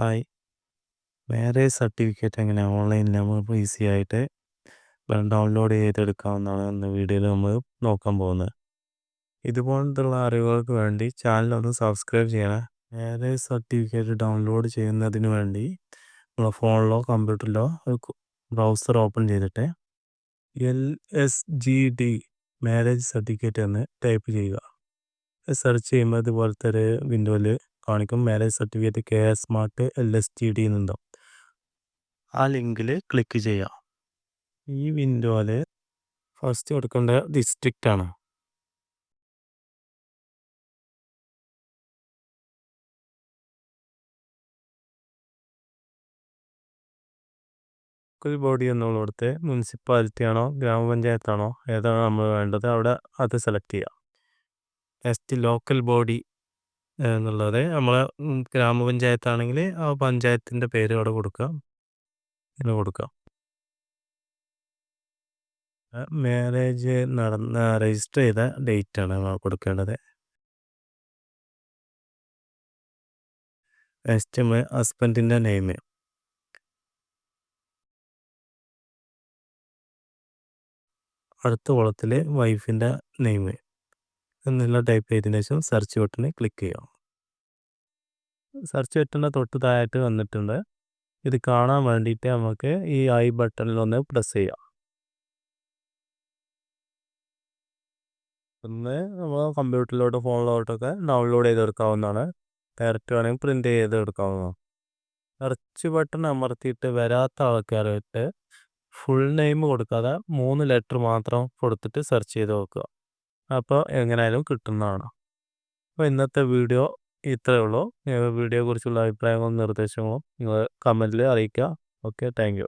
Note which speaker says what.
Speaker 1: Hi marriage certificate എങ്ങനെ? ഓൺലൈനിൽ നമുക്ക് ഈസി ആയിട്ട് ഡൗൺലോഡ് ചെയ്തെടുക്കാവുന്നതാണ് എന്ന വീഡിയോയിൽ നമ്മൾ നോക്കാൻ പോകുന്നത്. ഇതുപോലത്തുള്ള അറിവുകൾക്ക് വേണ്ടി ചാനൽ ഒന്ന് സബ്സ്ക്രൈബ് ചെയ്യണം. മാരേജ് സർട്ടിഫിക്കറ്റ് ഡൗൺലോഡ് ചെയ്യുന്നതിന് വേണ്ടി നമ്മളെ ഫോണിലോ കമ്പ്യൂട്ടറിലോ ബ്രൗസർ ഓപ്പൺ ചെയ്തിട്ട് L S G D marriage certificate എന്ന് ടൈപ്പ് ചെയ്യുക. സെർച്ച് ചെയ്യുമ്പോൾ ഇതുപോലത്തെ ഒരു വിൻഡോയിൽ കാണിക്കും. Marriage certificate K S smart L S T D എന്നുണ്ടാവും. ആ ലിങ്കിൽ ക്ലിക്ക് ചെയ്യാം. ഈ വിൻഡോയിൽ ഫസ്റ്റ് കൊടുക്കേണ്ട ഡിസ്ട്രിക്റ്റ് ആണ്. ലോക്കൽ ബോഡി എന്നുള്ളിടത്ത് മുനിസിപ്പാലിറ്റി ആണോ ഗ്രാമപഞ്ചായത്താണോ ഏതാണോ നമ്മൾ വേണ്ടത് അവിടെ അത് സെലക്ട് ചെയ്യാം. നെക്സ്റ്റ് ലോക്കൽ ബോഡി എന്നുള്ളത്. നമ്മളെ ഗ്രാമപഞ്ചായത്താണെങ്കിൽ ആ പഞ്ചായത്തിന്റെ പേര് അവിടെ കൊടുക്കാം ഇങ്ങനെ കൊടുക്കാം. മാരേജ് നടന്ന രജിസ്റ്റർ ചെയ്ത ഡേറ്റ് ആണ് കൊടുക്കേണ്ടത്. നെക്സ്റ്റ് ഹസ്ബൻഡിന്റെ നെയിം അടുത്ത കുളത്തിൽ വൈഫിന്റെ നെയിം എന്നുള്ള ടൈപ്പ് ചെയ്തതിന് ശേഷം സെർച്ച് ബട്ടണിൽ ക്ലിക്ക് ചെയ്യാം സെർച്ച് ബട്ടണിന്റെ തൊട്ട് താഴായിട്ട് വന്നിട്ടുണ്ട്. ഇത് കാണാൻ വേണ്ടിയിട്ട് നമുക്ക് ഈ ഐ ബട്ടണിൽ ഒന്ന് പ്രസ് ചെയ്യാം. ഒന്ന് നമ്മൾ കമ്പ്യൂട്ടറിലോട്ട് ഫോണിലോട്ടൊക്കെ ഡൗൺലോഡ് ചെയ്തെടുക്കാവുന്നതാണ്. ഡയറക്റ്റ് വേണമെങ്കിൽ പ്രിന്റ് ചെയ്തെടുക്കാവുന്നതാണ്. സെർച്ച് ബട്ടൺ അമർത്തിയിട്ട് വരാത്ത ആൾക്കാരായിട്ട് ഫുൾ നെയിം കൊടുക്കാതെ മൂന്ന് ലെറ്റർ മാത്രം കൊടുത്തിട്ട് സെർച്ച് ചെയ്ത് നോക്കുക. അപ്പോൾ എങ്ങനെയായാലും കിട്ടുന്നതാണ്. അപ്പോൾ ഇന്നത്തെ വീഡിയോ ഇത്രയേ ഉള്ളൂ. വീഡിയോയെക്കുറിച്ചുള്ള അഭിപ്രായങ്ങളും നിർദ്ദേശങ്ങളും നിങ്ങൾ കമന്റിൽ അറിയിക്കുക. Okay thank